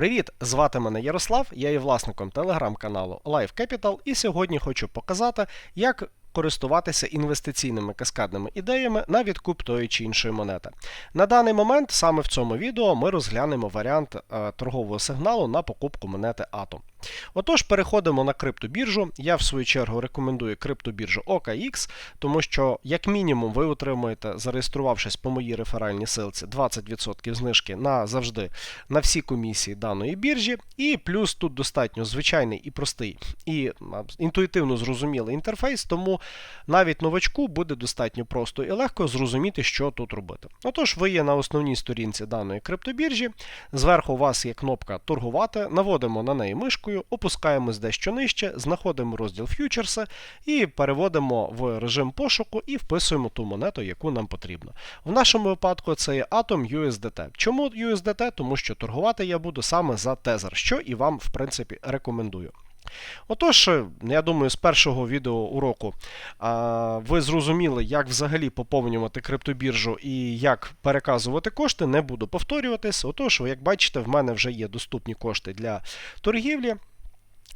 Привіт! Звати мене Ярослав, я є власником телеграм-каналу Life Capital і сьогодні хочу показати, як користуватися інвестиційними каскадними ідеями на відкуп тої чи іншої монети. На даний момент саме в цьому відео ми розглянемо варіант е, торгового сигналу на покупку монети Atom. Отож, переходимо на криптобіржу. Я в свою чергу рекомендую криптобіржу OKX, тому що, як мінімум, ви отримуєте, зареєструвавшись по моїй реферальній силці, 20% знижки на завжди на всі комісії даної біржі. І плюс тут достатньо звичайний і простий і інтуїтивно зрозумілий інтерфейс, тому навіть новачку буде достатньо просто і легко зрозуміти, що тут робити. Отож, ви є на основній сторінці даної криптобіржі. Зверху у вас є кнопка торгувати, наводимо на неї мишку кнопкою, опускаємось дещо нижче, знаходимо розділ ф'ючерси і переводимо в режим пошуку і вписуємо ту монету, яку нам потрібно. В нашому випадку це є Atom USDT. Чому USDT? Тому що торгувати я буду саме за тезер, що і вам, в принципі, рекомендую. Отож, я думаю, з першого відео уроку ви зрозуміли, як взагалі поповнювати криптобіржу і як переказувати кошти. Не буду повторюватись. Отож, як бачите, в мене вже є доступні кошти для торгівлі.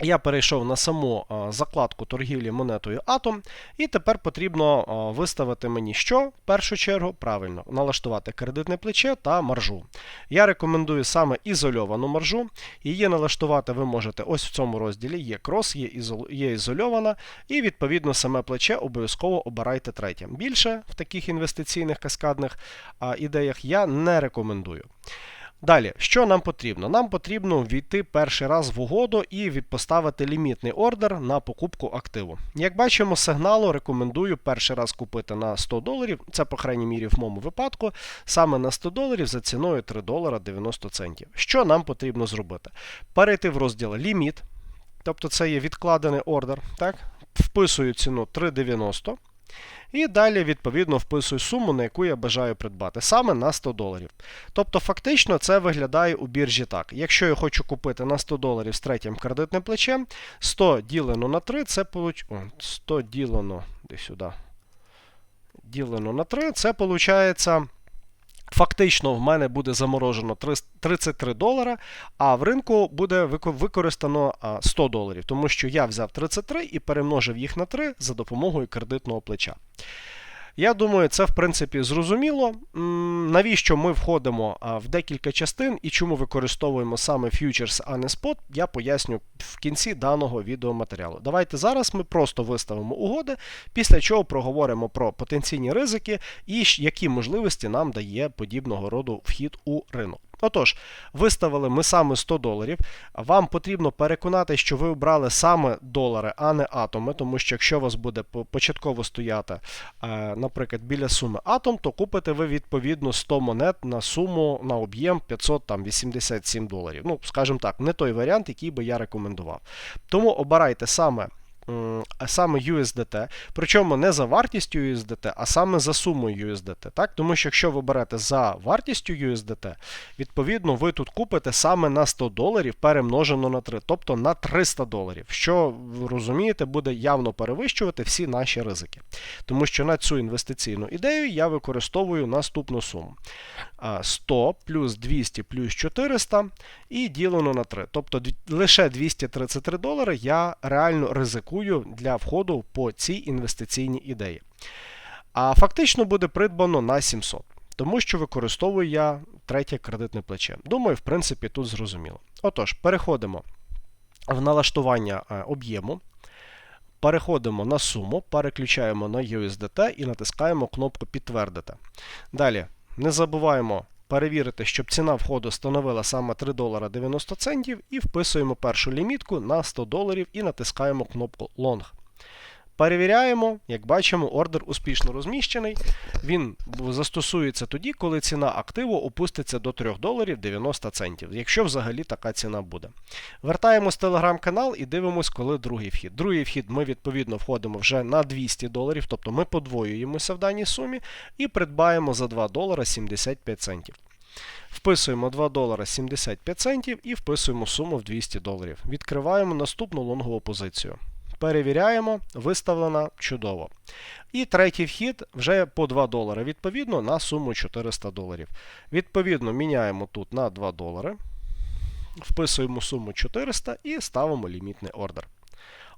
Я перейшов на саму закладку торгівлі монетою Atom, і тепер потрібно виставити мені що? В першу чергу, правильно, налаштувати кредитне плече та маржу. Я рекомендую саме ізольовану маржу. Її налаштувати ви можете ось в цьому розділі. Є крос, є, ізол... є ізольована, і відповідно саме плече обов'язково обирайте третє. Більше в таких інвестиційних каскадних ідеях я не рекомендую. Далі, що нам потрібно? Нам потрібно ввійти перший раз в угоду і поставити лімітний ордер на покупку активу. Як бачимо, сигналу рекомендую перший раз купити на 100 доларів, це, по крайній мірі, в моєму випадку, саме на 100 доларів за ціною 3 долара 90 центів. Що нам потрібно зробити? Перейти в розділ ліміт, тобто це є відкладений ордер. так? Вписую ціну 3,90. І далі, відповідно, вписую суму, на яку я бажаю придбати, саме на 100 доларів. Тобто, фактично, це виглядає у біржі так. Якщо я хочу купити на 100 доларів з третім кредитним плечем, 100 ділено на 3, це получ... О, 100 ділено десь сюди. Ділено на 3, це виходить. Фактично, в мене буде заморожено 33 долара, а в ринку буде використано 100 доларів, тому що я взяв 33 і перемножив їх на 3 за допомогою кредитного плеча. Я думаю, це в принципі зрозуміло. Навіщо ми входимо в декілька частин і чому використовуємо саме фьючерс, а не спот, я поясню в кінці даного відеоматеріалу. Давайте зараз ми просто виставимо угоди, після чого проговоримо про потенційні ризики і які можливості нам дає подібного роду вхід у ринок. Отож, виставили ми саме 100 доларів. Вам потрібно переконати, що ви обрали саме долари, а не атоми, тому що якщо у вас буде початково стояти, е, наприклад, біля суми атом, то купите ви відповідно 100 монет на суму на об'єм 587 доларів. Ну, скажімо так, не той варіант, який би я рекомендував. Тому обирайте саме саме USDT, причому не за вартістю USDT, а саме за сумою USDT. Так? Тому що якщо ви берете за вартістю USDT, відповідно, ви тут купите саме на 100 доларів перемножено на 3, тобто на 300 доларів, що, розумієте, буде явно перевищувати всі наші ризики. Тому що на цю інвестиційну ідею я використовую наступну суму. 100 плюс 200 плюс 400 і ділено на 3. Тобто лише 233 долари я реально ризикую ризикую для входу по цій інвестиційній ідеї. А фактично буде придбано на 700, тому що використовую я третє кредитне плече. Думаю, в принципі, тут зрозуміло. Отож, переходимо в налаштування е, об'єму. Переходимо на суму, переключаємо на USDT і натискаємо кнопку Підтвердити. Далі не забуваємо перевірити, щоб ціна входу становила саме 3 долара 90 центів, і вписуємо першу лімітку на 100 доларів і натискаємо кнопку Long. Перевіряємо, як бачимо, ордер успішно розміщений. Він застосується тоді, коли ціна активу опуститься до 3 доларів 90 центів, якщо взагалі така ціна буде. Вертаємось в телеграм-канал і дивимось, коли другий вхід. Другий вхід ми відповідно входимо вже на 200 доларів, тобто ми подвоюємося в даній сумі і придбаємо за 2 долара 75 центів. Вписуємо 2 долара 75 центів і вписуємо суму в 200 доларів. Відкриваємо наступну лонгову позицію. Перевіряємо, виставлена чудово. І третій вхід вже по 2 долари, відповідно, на суму 400 доларів. Відповідно, міняємо тут на 2 долари. Вписуємо суму 400 і ставимо лімітний ордер.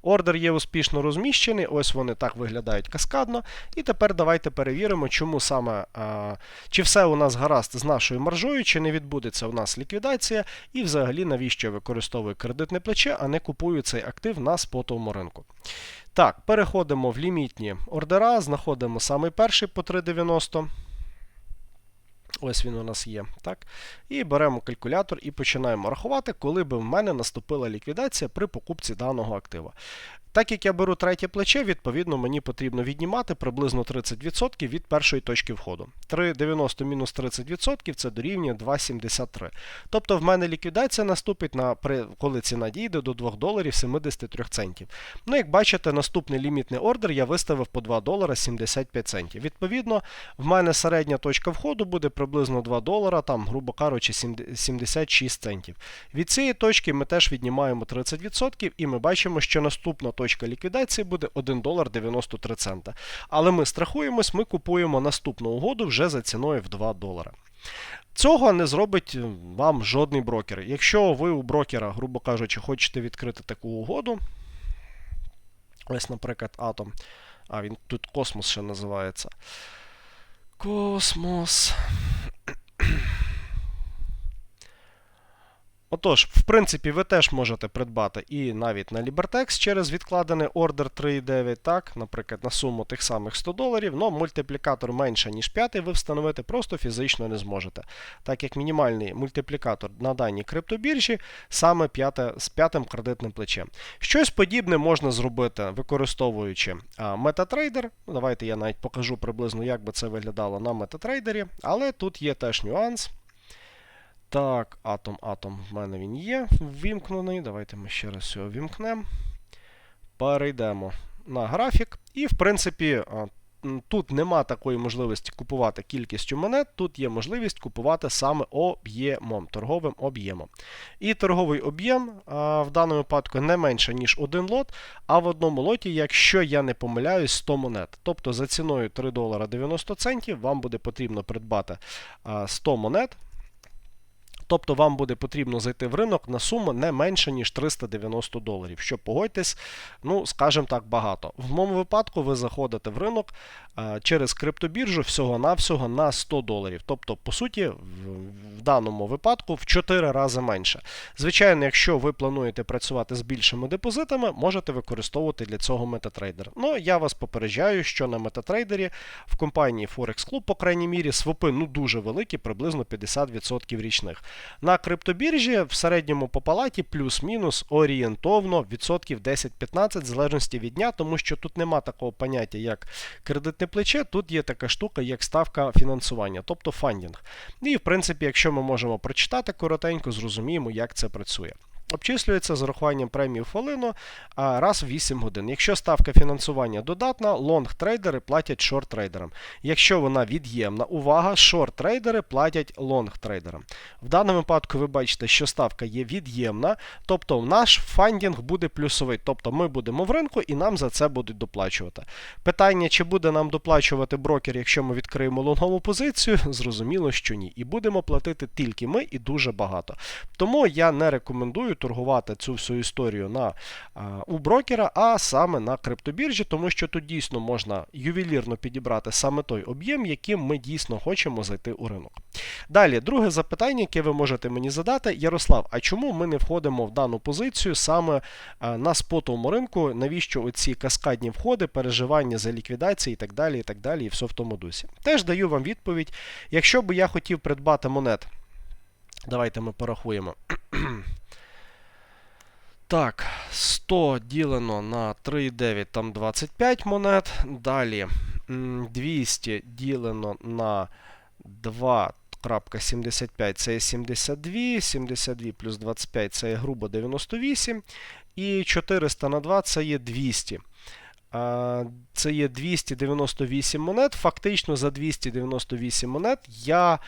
Ордер є успішно розміщений, ось вони так виглядають каскадно. І тепер давайте перевіримо, чому саме, а, чи все у нас гаразд з нашою маржою, чи не відбудеться у нас ліквідація, і взагалі навіщо я використовую кредитне плече, а не купую цей актив на спотовому ринку. Так, переходимо в лімітні ордера, знаходимо самий перший по 3,90. Ось він у нас є. так? І беремо калькулятор і починаємо рахувати, коли би в мене наступила ліквідація при покупці даного актива. Так як я беру третє плече, відповідно, мені потрібно віднімати приблизно 30% від першої точки входу. 3,90 мінус 30% це дорівнює 2,73. Тобто в мене ліквідація наступить, на, коли ціна дійде до 2 доларів 73 центів. Ну, як бачите, наступний лімітний ордер я виставив по 2 долара 75 центів. Відповідно, в мене середня точка входу буде приблизно 2 долара, там, грубо кажучи, 76 центів. Від цієї точки ми теж віднімаємо 30%, і ми бачимо, що наступна точка точка ліквідації буде 1 долар 93 цента. Але ми страхуємось, ми купуємо наступну угоду вже за ціною в 2 долара. Цього не зробить вам жодний брокер. Якщо ви у брокера, грубо кажучи, хочете відкрити таку угоду, ось, наприклад, Атом. А, він тут космос ще називається. Космос. Отож, в принципі, ви теж можете придбати і навіть на Libertex через відкладений ордер 3,9, так, наприклад, на суму тих самих 100 доларів, але мультиплікатор менше, ніж 5, ви встановити просто фізично не зможете. Так як мінімальний мультиплікатор на даній криптобіржі саме 5, з п'ятим кредитним плечем. Щось подібне можна зробити, використовуючи MetaTrader. Давайте я навіть покажу приблизно, як би це виглядало на MetaTrader, але тут є теж нюанс. Так, атом, атом в мене він є ввімкнений. Давайте ми ще раз його вімкнемо. Перейдемо на графік. І, в принципі, тут нема такої можливості купувати кількістю монет, тут є можливість купувати саме об'ємом, торговим об'ємом. І торговий об'єм в даному випадку не менше, ніж один лот, а в одному лоті, якщо я не помиляюсь, 100 монет. Тобто за ціною 3 долара 90 центів вам буде потрібно придбати 100 монет. Тобто вам буде потрібно зайти в ринок на суму не менше, ніж 390 доларів. Що погодьтесь, ну, скажімо так, багато. В моєму випадку ви заходите в ринок через криптобіржу всього-навсього на 100 доларів. Тобто, по суті, в, в даному випадку в 4 рази менше. Звичайно, якщо ви плануєте працювати з більшими депозитами, можете використовувати для цього MetaTrader. Ну, я вас попереджаю, що на MetaTrader в компанії Forex Club, по крайній мірі, свопи ну, дуже великі, приблизно 50% річних. На криптобіржі в середньому по палаті плюс-мінус орієнтовно відсотків 10-15 в залежності від дня, тому що тут нема такого поняття, як кредитне плече, тут є така штука, як ставка фінансування, тобто фандінг. І, в принципі, якщо ми можемо прочитати коротенько, зрозуміємо, як це працює. Обчислюється з урахуванням премії в хвилину раз в 8 годин. Якщо ставка фінансування додатна, лонг-трейдери платять шорт-трейдерам. Якщо вона від'ємна, увага, шорт-трейдери платять лонг-трейдерам. В даному випадку ви бачите, що ставка є від'ємна, тобто наш фандінг буде плюсовий. Тобто ми будемо в ринку і нам за це будуть доплачувати. Питання, чи буде нам доплачувати брокер, якщо ми відкриємо лонгову позицію, зрозуміло, що ні. І будемо платити тільки ми і дуже багато. Тому я не рекомендую торгувати цю всю історію на, у брокера, а саме на криптобіржі, тому що тут дійсно можна ювелірно підібрати саме той об'єм, яким ми дійсно хочемо зайти у ринок. Далі, друге запитання, яке ви можете мені задати, Ярослав, а чому ми не входимо в дану позицію саме на спотовому ринку? Навіщо оці каскадні входи, переживання за ліквідації і так далі, і так далі, і все в тому дусі? Теж даю вам відповідь. Якщо би я хотів придбати монет, давайте ми порахуємо. Так, 100 ділено на 3,9, там 25 монет. Далі 200 ділено на 2.75 це є 72, 72 плюс 25 це є грубо 98. І 400 на 2 це є 200. Це є 298 монет. Фактично за 298 монет я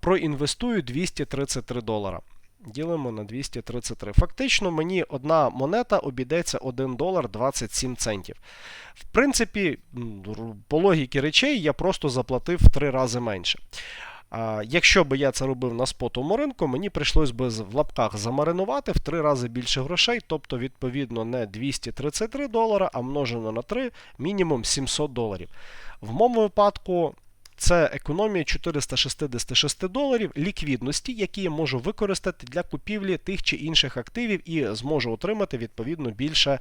проінвестую 233 долара. Ділимо на 233. Фактично, мені одна монета обійдеться 1 долар 27 центів. В принципі, по логіки речей, я просто заплатив в 3 рази менше. А, якщо би я це робив на спотовому ринку, мені прийшлось би в лапках замаринувати в три рази більше грошей, тобто, відповідно, не 233 долара, а множено на 3, мінімум 700 доларів. В моєму випадку. Це економія 466 доларів ліквідності, які я можу використати для купівлі тих чи інших активів і зможу отримати відповідно більше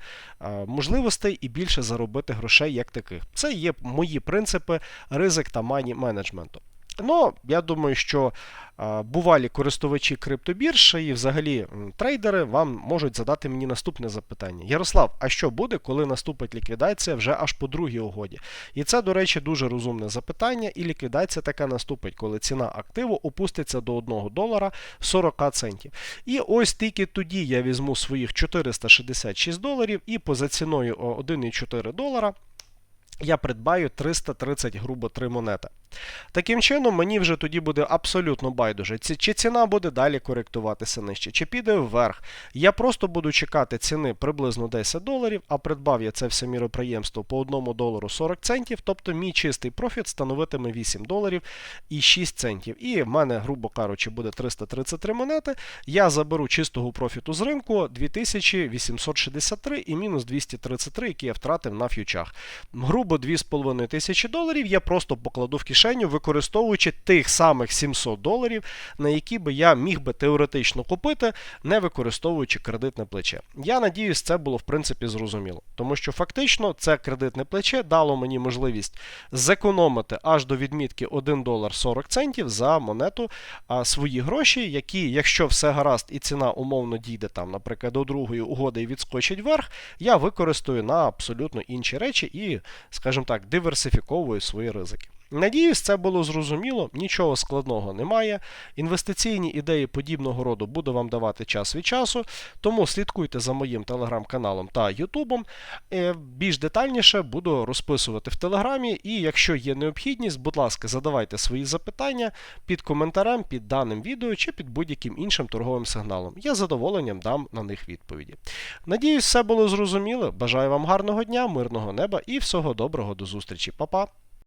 можливостей і більше заробити грошей як таких. Це є мої принципи ризик та мані менеджменту. Ну, я думаю, що бувалі користувачі криптобірж і взагалі трейдери вам можуть задати мені наступне запитання. Ярослав, а що буде, коли наступить ліквідація вже аж по другій угоді? І це, до речі, дуже розумне запитання, і ліквідація така наступить, коли ціна активу опуститься до 1 долара 40 центів. І ось тільки тоді я візьму своїх 466 доларів і поза ціною 1,4 долара я придбаю 330 грубо 3 монети. Таким чином, мені вже тоді буде абсолютно байдуже, чи ціна буде далі коректуватися нижче, чи піде вверх. Я просто буду чекати ціни приблизно 10 доларів, а придбав я це все міроприємство по 1 долару 40 центів, тобто мій чистий профіт становитиме 8 доларів і 6 центів. І в мене, грубо кажучи, буде 333 монети. Я заберу чистого профіту з ринку 2863 і мінус 233, які я втратив на ф'ючах. Грубо 2,5 тисячі доларів я просто покладу в кишеню, використовуючи тих самих 700 доларів, на які би я міг би теоретично купити, не використовуючи кредитне плече. Я надіюсь, це було в принципі зрозуміло, тому що фактично це кредитне плече дало мені можливість зекономити аж до відмітки 1 долар 40 центів за монету а, свої гроші, які, якщо все гаразд і ціна умовно дійде там, наприклад, до другої угоди і відскочить вверх, я використаю на абсолютно інші речі і, скажімо так, диверсифіковую свої ризики. Надіюсь, це було зрозуміло, нічого складного немає. Інвестиційні ідеї подібного роду буду вам давати час від часу, тому слідкуйте за моїм телеграм-каналом та Ютубом. Е, Більш детальніше буду розписувати в телеграмі, і якщо є необхідність, будь ласка, задавайте свої запитання під коментарем, під даним відео чи під будь-яким іншим торговим сигналом. Я задоволенням дам на них відповіді. Надіюсь, все було зрозуміло. Бажаю вам гарного дня, мирного неба і всього доброго до зустрічі. Па-па!